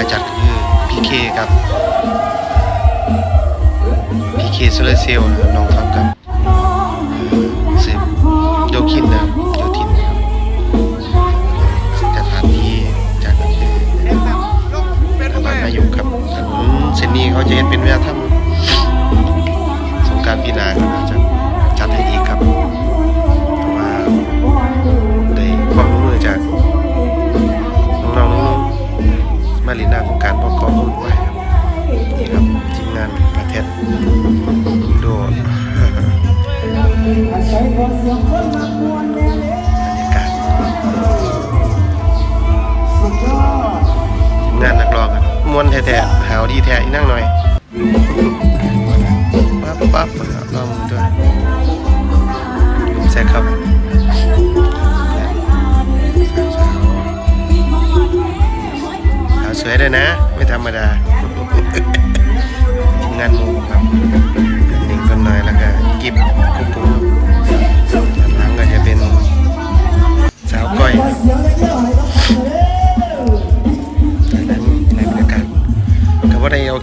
ายจัดก็คือพีเคกับพีเคโซลเซลล์นะครับน้องครับกับเอ่อเซฟโยคินนะโยทินนะครับสถานที่จัดก็คือทางบ้านนายกครับถนนเส้นนี้เขาจะเห็นเป็นวัฒนธรรมสงการปีนาก็น่าจะจัด มวนแท้ๆหาวดีแท้อีนั่งหน่อยปั๊บปั๊บลองมือด้วยลุมแซกครับสาวสวยเลยนะ ไม่ธรรมดาทีมงานมูครับ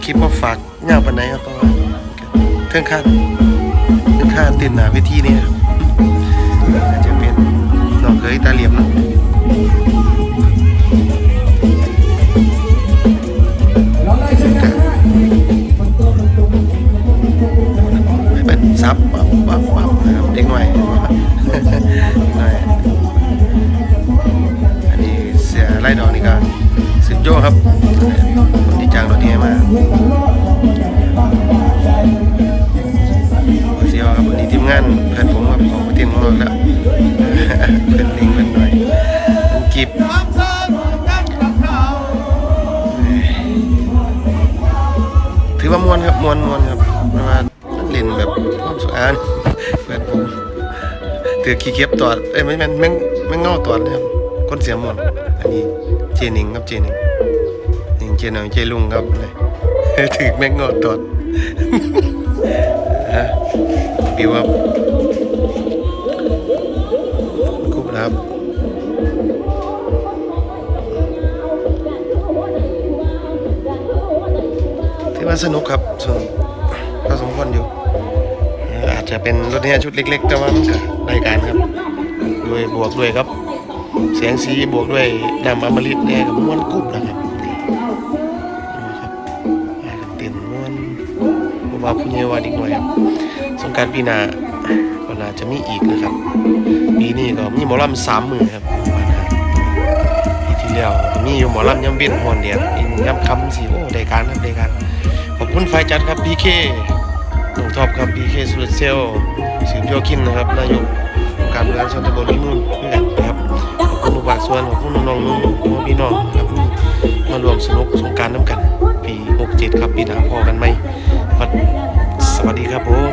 ลิปมาฝากเงาปันไหนครับเพราะว่าเครื่องคาดเครื่องคาดติดหนาเวิธีนี่ครับอาจจะเป็นน้องเคยตาเหลี่ยมเนาะไม่เป็นซับปั๊บปั๊บปั๊บนะครับเด็กหน่อยเด็กหน่อยอันนี้เสียไล่ดอกนี่ก็สุดโยครับคนโจ้างรถ เสียวครับวันนี้ทีมงานเพื่อนผมครับของประเทศของเราแล้วเพื่อนลิงเพื่อนหน่อยเพื่อนกิบถือว่ามวนครับมวนมวนครับเพราะว่าเล่นแบบความสุขอ่านเพื่อนผมถือขี้เก็บตอดเอ้ยไม่แม่งแม่งเงาตอดเลยครับคนเสียหมดอันนี้เจนิงครับเจนิง เจน่อยเจลุงครับเลยถือแม่งงาตอดฮะบิวครับคุบนะครับถือว่าสนุกครับส่วนก็สมควรอยู่ อาจจะเป็นรถแห่ชุดเล็ก ๆ แต่ว่ามันก็ได้การครับด้วยบวกด้วยครับ เสียงสีบวกด้วยนำอมฤตแน่กับม้วนกรุ๊บนะครับ มวนผมว่าผู้ใหญ่ว่าดีกว่าครับสงการปีหน้าก็น่าจะมีอีกนะครับ ปีนี้ก็มีหมอลำสามมือครับปีที่แล้วมีอยู่หมอลำย่ำเวียนหอนเดียดอีกย่ำคำสีโอ้ได้การครับได้การขอบคุณไฟจัดครับ PK หนุ่มท็อปครับ PK สุดเซลสืบโยคินนะครับนายกการบริหารส่วนตำบลนิมุนด้วยกันนะครับขอบคุณทุกภาคส่วนขอบคุณน้องๆนุ่งพี่น้องครับมารวมสนุกสงการน้ำกัน ปี 67 ครับปีหน้าพอกันไหมสวัสดีครับผม